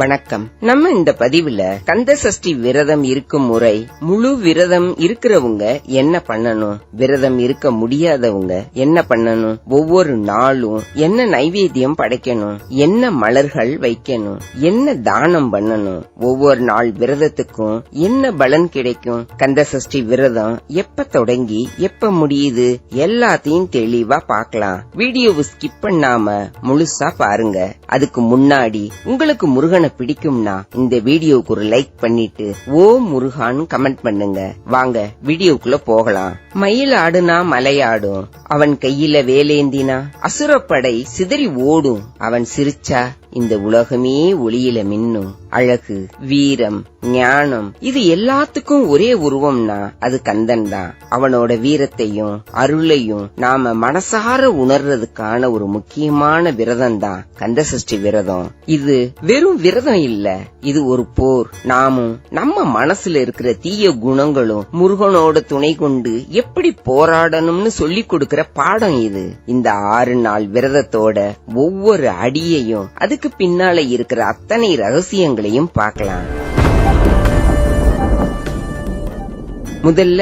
வணக்கம். நம்ம இந்த பதிவுல கந்த சஷ்டி விரதம் இருக்கும் முறை முழு விரதம் இருக்கிறவங்க என்ன பண்ணணும்? விரதம் இருக்க முடியாதவங்க என்ன பண்ணணும்? ஒவ்வொரு நாளும் என்ன நைவேத்தியம் படைக்கணும்? என்ன மலர்கள் வைக்கணும்? என்ன தானம் பண்ணணும்? ஒவ்வொரு நாள் விரதத்துக்கும் என்ன பலன் கிடைக்கும்? கந்த சஷ்டி விரதம் எப்ப தொடங்கி எப்ப முடியுது? எல்லாத்தையும் தெளிவா பார்க்கலாம். வீடியோவை ஸ்கிப் பண்ணாம முழுசா பாருங்க. அதுக்கு முன்னாடி உங்களுக்கு முருகனை பிடிக்கும்னா இந்த வீடியோக்கு ஒரு லைக் பண்ணிட்டு ஓ முருகான்னு கமெண்ட் பண்ணுங்க. வாங்க வீடியோக்குள்ள போகலாம். மயில் ஆடுனா மலையாடும் அவன் கையில வேலேந்தினா அசுரப்படை சிதறி ஓடும். அவன் சிரிச்சா இந்த உலகமே ஒளியில மின்னும் அழகு வீரம் ஞானம் இது எல்லாத்துக்கும் ஒரே உருவம்னா அது கந்தன் தான். அவனோட வீரத்தையும் அருளையும் நாம மனசார உணர்றதுக்கான ஒரு முக்கியமான விரதம் தான் கந்த சஷ்டி விரதம். இது வெறும் விரதம் இல்ல இது ஒரு போர். நாமும் நம்ம மனசுல இருக்கிற தீய குணங்களும் முருகனோட துணை கொண்டு எப்படி போராடணும்னு சொல்லி கொடுக்கிற பாடம் இது. இந்த ஆறு நாள் விரதத்தோட ஒவ்வொரு அடியையும் இதுக்கு பின்னால இருக்கிற அத்தனை ரகசியங்களையும் பார்க்கலாம். முதல்ல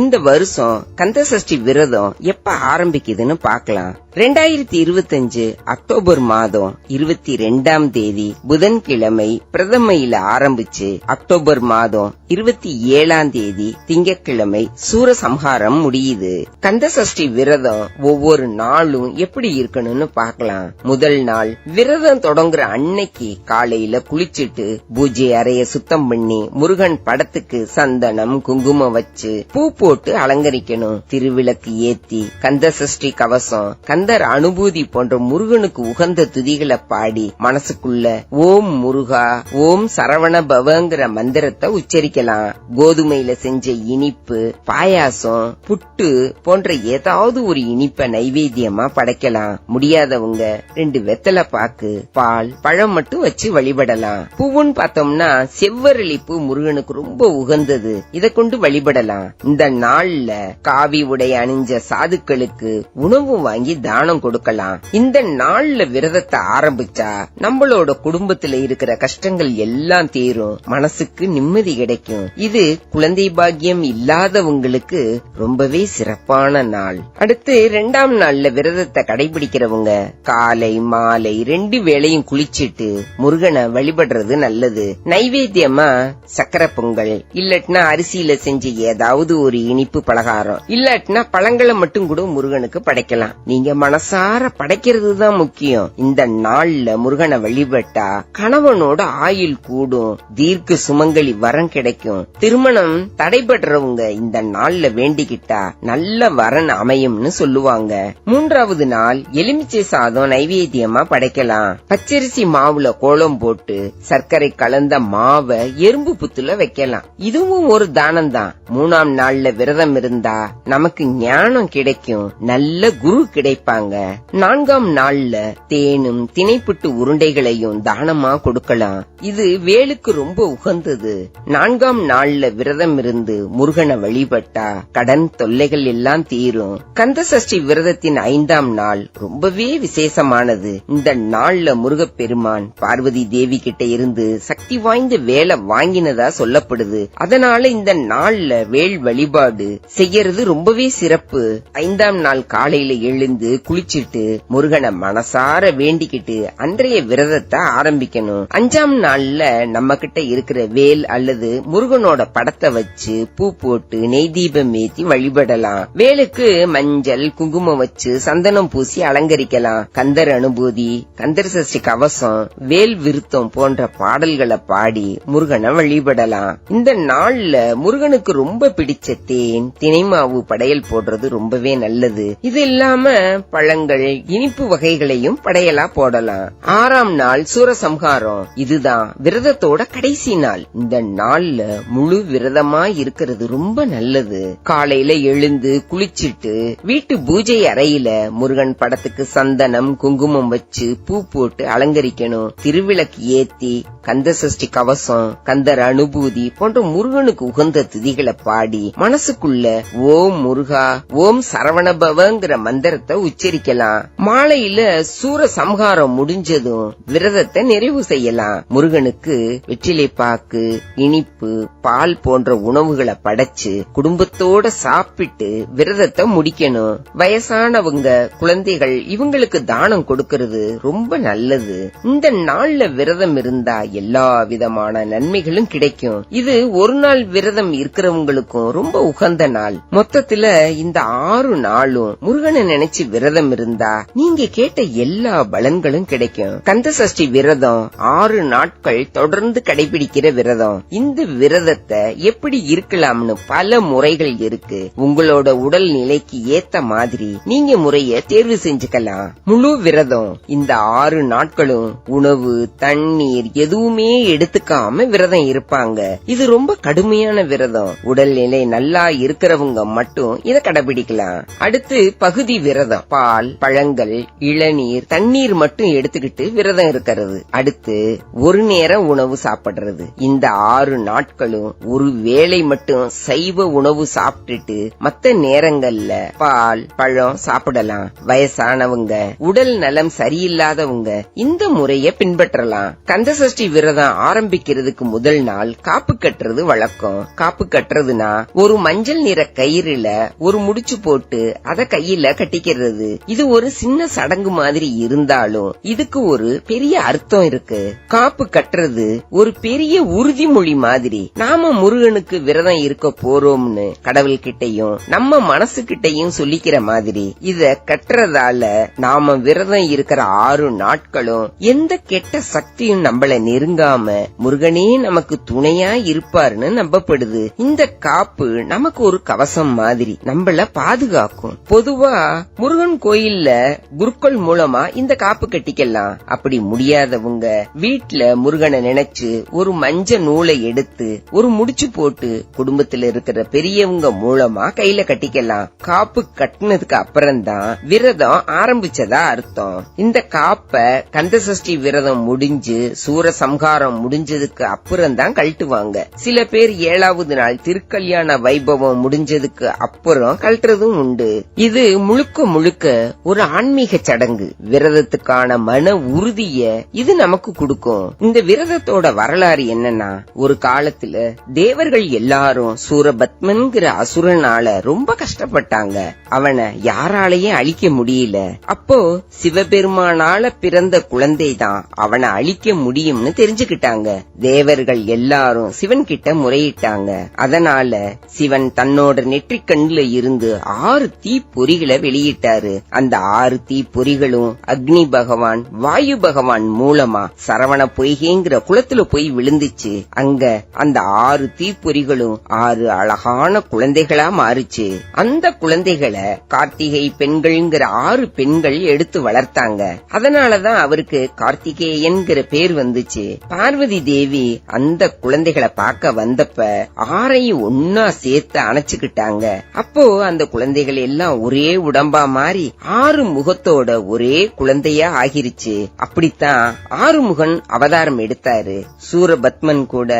இந்த வருஷம் கந்தசஷ்டி விரதம் எப்ப ஆரம்பிக்குதுன்னு பார்க்கலாம். ரெண்டாயிரத்தி இருபத்தஞ்சு அக்டோபர் மாதம் இருபத்தி ரெண்டாம் தேதி புதன்கிழமை பிரதமையில ஆரம்பிச்சு அக்டோபர் மாதம் இருபத்தி ஏழாம் தேதி திங்கட்கிழமை சூரசம்ஹாரம் முடியுது. கந்தசஷ்டி விரதம் ஒவ்வொரு நாளும் எப்படி இருக்கணும்னு பாக்கலாம் முதல் நாள் விரதம் தொடங்குற அன்னைக்கு காலையில குளிச்சிட்டு பூஜை அறைய சுத்தம் பண்ணி முருகன் படத்துக்கு சந்தனம் குங்குமம் வச்சு பூ போட்டு அலங்கரிக்கணும். திருவிளக்கு ஏத்தி கந்த சஷ்டி கவசம் கந்தர் அனுபூதி போன்ற முருகனுக்கு உகந்த துதிகளை பாடி மனசுக்குள்ள ஓம் முருகா ஓம் சரவண பவங்கிற மந்திரத்தை உச்சரிக்கலாம். கோதுமையில செஞ்ச இனிப்பு பாயாசம் புட்டு போன்ற ஏதாவது ஒரு இனிப்ப நைவேத்தியமா படைக்கலாம். முடியாதவங்க ரெண்டு வெத்தலை பாக்கு பால் பழம் மட்டும் வச்சு வழிபடலாம். பூவுன்னு பார்த்தோம்னா செவ்வரளிப்பு முருகனுக்கு ரொம்ப உகந்தது. இதை கொண்டு வழிபடலாம். இந்த நாள்ல காவி உடை அணிஞ்ச சாதுக்களுக்கு உணவு வாங்கி தானம் கொடுக்கலாம். இந்த நாள்ல விரதத்தை ஆரம்பிச்சா நம்மளோட குடும்பத்துல இருக்கிற கஷ்டங்கள் எல்லாம் தீரும். மனசுக்கு நிம்மதி கிடைக்கும். இது குழந்தை பாக்கியம் இல்லாதவங்களுக்கு ரொம்பவே சிறப்பான நாள். அடுத்து ரெண்டாம் நாள்ல விரதத்தை கடைபிடிக்கிறவங்க காலை மாலை ரெண்டு வேளையும் குளிச்சிட்டு முருகனை வழிபடுறது நல்லது. நைவேத்தியமா சக்கரை பொங்கல் இல்லட்னா அரிசியில செஞ்ச ஏதாவது ஒரு இனிப்பு பலகாரம். இல்லாட்டினா பழங்களை மட்டும் கூட முருகனுக்கு படைக்கலாம். நீங்க மனசார படைக்கிறது தான் முக்கியம். இந்த நாள்ல முருகனை வழிபட்டா கணவனோட ஆயுள் கூடும். தீர்க்க சுமங்கலி வரம் கிடைக்கும். திருமணம் தடைபடுறவங்க இந்த நாள்ல வேண்டிக்கிட்டா நல்ல வரன் அமையும்னு சொல்லுவாங்க. மூன்றாவது நாள் எலுமிச்சை சாதம் நைவேத்தியமா படைக்கலாம். பச்சரிசி மாவுல கோலம் போட்டு சர்க்கரை கலந்த மாவை எறும்பு புத்துல வைக்கலாம். இதுவும் ஒரு தானம் தான் மூணாம் நாள்ல விரதம் இருந்தா நமக்கு ஞானம் கிடைக்கும். நல்ல குரு கிடைப்பாங்க. நான்காம் நாள்ல தேனும் திணைப்புட்டு உருண்டைகளையும் தானமா கொடுக்கலாம். இது வேலுக்கு ரொம்ப உகந்தது. நான்காம் நாள்ல விரதம் இருந்து முருகனை வழிபட்டா கடன் தொல்லைகள் எல்லாம் தீரும். கந்த சஷ்டி விரதத்தின் ஐந்தாம் நாள் ரொம்பவே விசேஷமானது. இந்த நாள்ல முருகப்பெருமான் பார்வதி தேவி கிட்ட இருந்து சக்தி வாய்ந்த வேலை வாங்கினதா சொல்லப்படுது. அதனால இந்த நாள்ல வேல் வழிபாடு செய்யறது ரொம்பவே சிறப்பு. ஐந்தாம் நாள் காலையில எழுந்து குளிச்சிட்டு முருகனை மனசார வேண்டிக்கிட்டு அன்றைய விரதத்தை ஆரம்பிக்கணும். அஞ்சாம் நாள்ல நம்ம கிட்ட இருக்கிற வேல் அல்லது முருகனோட படத்தை வச்சு பூ போட்டு நெய் தீபம் ஏத்தி வழிபடலாம். வேலுக்கு மஞ்சள் குங்குமம் வச்சு சந்தனம் பூசி அலங்கரிக்கலாம். கந்தர் அனுபூதி கந்தர் சஷ்டி கவசம் வேல் விருத்தம் போன்ற பாடல்களை பாடி முருகனை வழிபடலாம். இந்த நாள்ல முருகனுக்கு ரொம்ப பிடிச்ச தேன் தினைமாவு படையல் போடுறது ரொம்பவே நல்லது. இது இல்லாம பழங்கள் இனிப்பு வகைகளையும் படையலா போடலாம். ஆறாம் நாள் சூரசம்ஹாரம். இதுதான் விரதத்தோட கடைசி நாள். இந்த நாள்ல முழு விரதமா இருக்கிறது ரொம்ப நல்லது. காலையில எழுந்து குளிச்சிட்டு வீட்டு பூஜை அறையில முருகன் படத்துக்கு சந்தனம் குங்குமம் வச்சு பூ போட்டு அலங்கரிக்கணும். திருவிளக்கு ஏத்தி கந்த சஷ்டி கவசம் கந்தர் அனுபூதி போன்ற முருகனுக்கு உகந்த திதிகளை பாடி மன மனசுக்குள்ள ஓம் முருகா ஓம் சரவணபவங்கிற மந்திரத்தை உச்சரிக்கலாம். மாலையில சூர சம்ஹாரம் முடிஞ்சதும் விரதத்தை நிறைவு செய்யலாம். முருகனுக்கு வெற்றிலை பாக்கு இனிப்பு பால் போன்ற உணவுகளை படைச்சு குடும்பத்தோட சாப்பிட்டு விரதத்தை முடிக்கணும். வயசானவங்க குழந்தைகள் இவங்களுக்கு தானம் கொடுக்கறது ரொம்ப நல்லது. இந்த நாள்ல விரதம் இருந்தா எல்லா விதமான நன்மைகளும் கிடைக்கும். இது ஒரு நாள் விரதம் இருக்கிறவங்களுக்கும் ரொம்ப உகந்த நாள். மொத்தத்துல இந்த ஆறு நாளும் முருகனை நினைச்சு விரதம் இருந்தா நீங்க கேட்ட எல்லா பலன்களும் கிடைக்கும். கந்த சஷ்டி விரதம் ஆறு நாட்கள் தொடர்ந்து கடைபிடிக்கிற விரதம். இந்த விரதத்தை எப்படி இருக்கலாம்னு பல முறைகள் இருக்கு. உங்களோட உடல் நிலைக்கு ஏத்த மாதிரி நீங்க முறைய தேர்வு செஞ்சுக்கலாம். முழு விரதம் இந்த ஆறு நாட்களும் உணவு தண்ணீர் எதுவுமே எடுத்துக்காம விரதம் இருப்பாங்க. இது ரொம்ப கடுமையான விரதம். உடல்நிலை நல்ல நல்லா இருக்கிறவங்க மட்டும் இத கடைபிடிக்கலாம். அடுத்து பகுதி விரதம். பால் பழங்கள் இளநீர் தண்ணீர் மட்டும் எடுத்துக்கிட்டு விரதம் இருக்கிறது. அடுத்து ஒரு நேரம் உணவு சாப்பிடுறது. இந்த ஆறு நாட்களும் ஒரு வேளை மட்டும் சைவ உணவு சாப்பிட்டுட்டு மத்த நேரங்கள்ல பால் பழம் சாப்பிடலாம். வயசானவங்க உடல் நலம் சரியில்லாதவங்க இந்த முறைய பின்பற்றலாம். கந்தசஷ்டி விரதம் ஆரம்பிக்கிறதுக்கு முதல் நாள் காப்பு கட்டுறது வழக்கம். காப்பு கட்டுறதுனா ஒரு மஞ்சள் நிற கயிறுல ஒரு முடிச்சு போட்டு அத கையில கட்டிக்கிறது. இது ஒரு சின்ன சடங்கு மாதிரி இருந்தாலும் இதுக்கு ஒரு பெரிய அர்த்தம் இருக்கு. காப்பு கட்டுறது ஒரு பெரிய உறுதிமொழி மாதிரி. நாம முருகனுக்கு விரதம் இருக்க போறோம்னு கடவுள் கிட்டையும் நம்ம மனசு கிட்டையும் சொல்லிக்கிற மாதிரி. இத கட்டுறதால நாம விரதம் இருக்கிற ஆறு நாட்களும் எந்த கெட்ட சக்தியும் நம்மள நெருங்காம முருகனே நமக்கு துணையா இருப்பாருன்னு நம்பப்படுது. இந்த காப்பு நமக்கு ஒரு கவசம் மாதிரி நம்மள பாதுகாக்கும். பொதுவா முருகன் கோயில்ல குருக்கள் மூலமா இந்த காப்பு கட்டிக்கலாம். அப்படி முடியாதவங்க வீட்ல முருகனை நினைச்சு ஒரு மஞ்ச நூலை எடுத்து ஒரு முடிச்சு போட்டு குடும்பத்துல இருக்கிற பெரியவங்க மூலமா கையில கட்டிக்கலாம். காப்பு கட்டினதுக்கு அப்புறம் தான் விரதம் ஆரம்பிச்சதா அர்த்தம். இந்த காப்ப கந்தசஷ்டி விரதம் முடிஞ்சு சூர சம்ஹாரம் முடிஞ்சதுக்கு அப்புறம் தான் கழட்டுவாங்க. சில பேர் ஏழாவது நாள் திருக்கல்யாண வைபவம் முடிஞ்சதுக்கு அப்புறம் கழட்டுறதும் உண்டு. இது முழுக்க முழுக்க ஒரு ஆன்மீக சடங்கு. விரதத்துக்கான மன உறுதிய இது நமக்கு கொடுக்கும். இந்த விரதத்தோட வரலாறு என்னன்னா ஒரு காலத்துல தேவர்கள் எல்லாரும் சூரபத்மன்கிற அசுரனால ரொம்ப கஷ்டப்பட்டாங்க. அவனை யாராலையும் அழிக்க முடியல. அப்போ சிவபெருமானால பிறந்த குழந்தை தான் அவனை அழிக்க முடியும்னு தெரிஞ்சுக்கிட்டாங்க. தேவர்கள் எல்லாரும் சிவன் கிட்ட முறையிட்டாங்க. அதனால சிவன் தன்னோட நெற்றிக் கண்ணுல இருந்து ஆறு தீப்பொறிகளை வெளியிட்டாரு. அந்த ஆறு தீப்பொறிகளும் அக்னி பகவான் வாயு பகவான் மூலமா சரவண பொய்கேங்கிற குளத்துல போய் விழுந்துச்சு. அங்க அந்த ஆறு தீப்பொறிகளும் ஆறு அழகான குழந்தைகளா மாறுச்சு. அந்த குழந்தைகளை கார்த்திகை பெண்கள்ங்கிற ஆறு பெண்கள் எடுத்து வளர்த்தாங்க. அதனாலதான் அவருக்கு கார்த்திகேயன்கிற பேர் வந்துச்சு. பார்வதி தேவி அந்த குழந்தைகளை பார்க்க வந்தப்ப ஆறையும் ஒன்னா சேர்த்து அணைச்சுக்கிட்டாங்க. அப்போ அந்த குழந்தைகள் எல்லாம் ஒரே உடம்பா மாறி ஆறு முகத்தோட ஒரே குழந்தையா ஆகிருச்சு. அப்படித்தான் ஆறுமுகன் அவதாரம் எடுத்தாரு. சூரபத்மன் கூட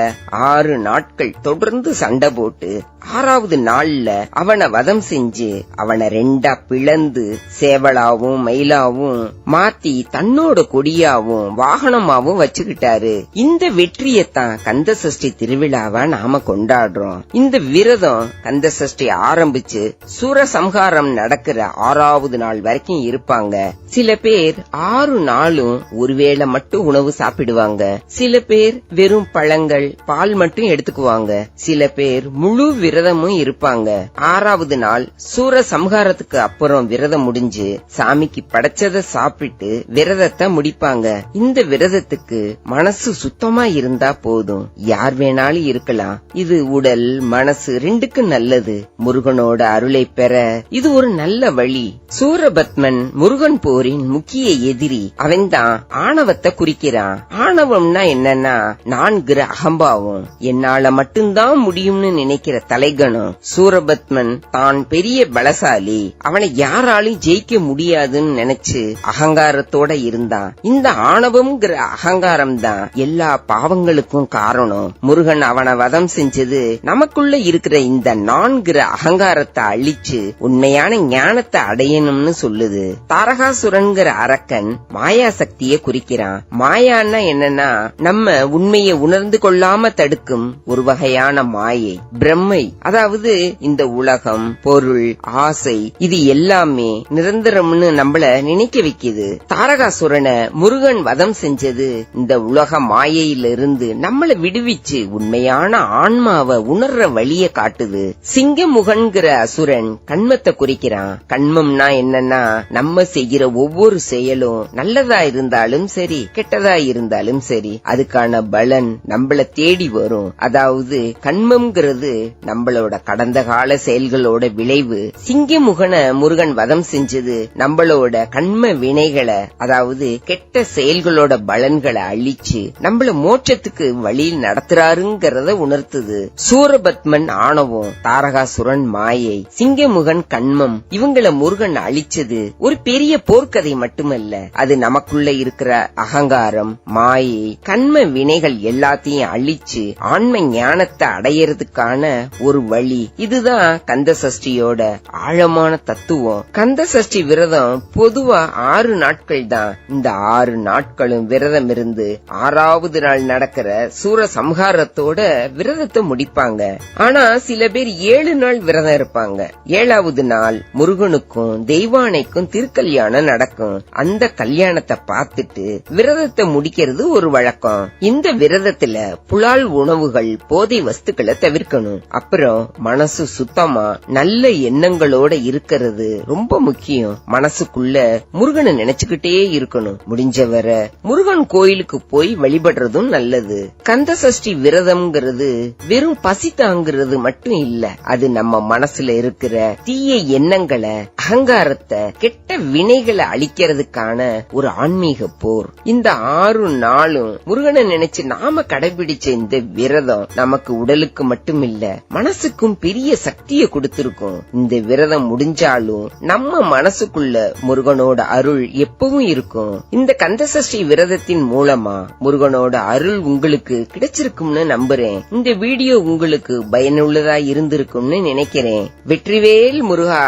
ஆறு நாட்கள் தொடர்ந்து சண்டை போட்டு ஆறாவது நாள்ல அவனை வதம் செஞ்சு அவனை ரெண்டா பிளந்து சேவலாவும் மயிலாவும் மாத்தி தன்னோட கொடியாவும் வாகனமாவும் வச்சுக்கிட்டாரு. இந்த வெற்றியத்தான் கந்த சஷ்டி திருவிழாவா நாம கொண்டாடுறோம். இந்த விரத விரதம் கந்த சஷ்டி ஆரம்பிச்சு சூரசம்ஹாரம் நடக்கிற ஆறாவது நாள் வரைக்கும் இருப்பாங்க. சில பேர் ஆறு நாளும் ஒருவேளை மட்டும் உணவு சாப்பிடுவாங்க. சில பேர் வெறும் பழங்கள் பால் மட்டும் எடுத்துக்குவாங்க. சில பேர் முழு விரதமும் இருப்பாங்க. ஆறாவது நாள் சூர சம்ஹாரத்துக்கு அப்புறம் விரதம் முடிஞ்சு சாமிக்கு படைச்சத சாப்பிட்டு விரதத்தை முடிப்பாங்க. இந்த விரதத்துக்கு மனசு சுத்தமா இருந்தா போதும். யார் வேணாலும் இருக்கலாம். இது உடல் மனசு ரெண்டுக்கு நல்லது. முருகனோட அருளை பெற இது ஒரு நல்ல வழி. சூரபத்மன் முருகன் போரின் முக்கிய எதிரி. அவன் தான் ஆணவத்தை குறிக்கிறான். ஆணவம்னா என்னன்னா நான்கிற அகம்பாவும். என்னால மட்டும்தான் முடியும்னு நினைக்கிற தலைகணம் சூரபத்மன் தான் பெரிய பலசாலி. அவனை யாராலும் ஜெயிக்க முடியாதுன்னு நினைச்சு அகங்காரத்தோட இருந்தான். இந்த ஆணவம்ங்கிற அகங்காரம் தான் எல்லா பாவங்களுக்கும் காரணம். முருகன் அவனை வதம் செஞ்சது நமக்குள்ள இருக்கிற இந்த நான்கிற அகங்காரத்தை அழிச்சு உண்மையான ஞானத்தை அடையணும்னு சொல்லுது. தாரகாசுரன்கிற அரக்கன் மாயா சக்தியை குறிக்கிறான். மாயான்னா என்னன்னா நம்ம உண்மையை உணர்ந்து கொள்ளாம தடுக்கும் ஒரு வகையான மாயை பிரம்மை. அதாவது இந்த உலகம் பொருள் ஆசை இது எல்லாமே நிரந்தரம்னு நம்மள நினைக்க வைக்குது. தாரகாசுரனை முருகன் வதம் செஞ்சது இந்த உலக மாயையிலிருந்து நம்மள விடுவிச்சு உண்மையான ஆன்மாவை உணர்ற வழிய காட்டுது. சிங்கமுகன்கிற அசுரன் கண்மத்தை குறிக்கிறான். கண்மம்னா என்னன்னா நம்ம செய்யற ஒவ்வொரு செயலும் நல்லதா இருந்தாலும் சரி கெட்டதா இருந்தாலும் சரி அதுக்கான பலன் நம்மள தேடி வரும். அதாவது கண்மம்ங்கிறது நம்மளோட கடந்த கால செயல்களோட விளைவு. சிங்கமுகன முருகன் வதம் செஞ்சது நம்மளோட கண்ம வினைகளை அதாவது கெட்ட செயல்களோட பலன்களை அழிச்சு நம்மள மோட்சத்துக்கு வழியில் நடத்துறாருங்கிறத உணர்த்துது. சூரபத்மன் ஆணவம் தாரகாசுரன் மாயை சிங்கமுகன் கண்மம் இவங்கள முருகன் அழிச்சது ஒரு பெரிய போர்க்கதை மட்டுமல்ல. அது நமக்குள்ள இருக்கிற அகங்காரம் மாயை கண்ம வினைகள் எல்லாத்தையும் அழிச்சு ஆன்ம ஞானத்தை அடையறதுக்கான ஒரு வழி. இதுதான் கந்த சஷ்டியோட ஆழமான தத்துவம். கந்த சஷ்டி விரதம் பொதுவா ஆறு நாட்கள் தான். இந்த ஆறு நாட்களும் விரதம் இருந்து ஆறாவது நாள் நடக்கிற சூர சம்ஹாரத்தோட விரதத்தை முடிப்பாங்க. ஆனா சில பேர் ஏழு நாள் விரதம் இருப்பாங்க. ஏழாவது நாள் முருகனுக்கும் தெய்வானைக்கும் திருக்கல்யாணம் நடக்கும். அந்த கல்யாணத்தை பார்த்துட்டு விரதத்தை முடிக்கிறது ஒரு வழக்கம். இந்த விரதத்துல புலால் உணவுகள் போதை வஸ்துக்களை தவிர்க்கணும். அப்புறம் மனசு சுத்தமா நல்ல எண்ணங்களோட இருக்கிறது ரொம்ப முக்கியம். மனசுக்குள்ள முருகனை நினைச்சுக்கிட்டே இருக்கணும். முடிஞ்சவரை முருகன் கோயிலுக்கு போய் வழிபடுறதும் நல்லது. கந்த சஷ்டி விரதம்ங்கிறது வெறும் பசி தாங்கிறது மட்டும் இல்ல அது நம்ம மனசுல இருக்கிற தீய எண்ணங்களை அகங்காரத்தை கெட்ட வினைகளை அழிக்கிறதுக்கான ஒரு ஆன்மீக போர். இந்த ஆறு நாளும் முருகனை நினைச்சு நாம கடைபிடிச்ச இந்த விரதம் நமக்கு உடலுக்கு மட்டும் இல்ல மனசுக்கும் பெரிய சக்தியை கொடுத்திருக்கும். இந்த விரதம் முடிஞ்சாலும் நம்ம மனசுக்குள்ள முருகனோட அருள் எப்பவும் இருக்கும். இந்த கந்தசஷ்டி விரதத்தின் மூலமா முருகனோட அருள் உங்களுக்கு கிடைச்சிருக்கும்னு நம்புறேன். இந்த வீடியோ உங்களுக்கு பயனுள்ள பயனுள்ளதா இருந்திருக்கும்னு நினைக்கிறேன். வெற்றிவேல் முருகா.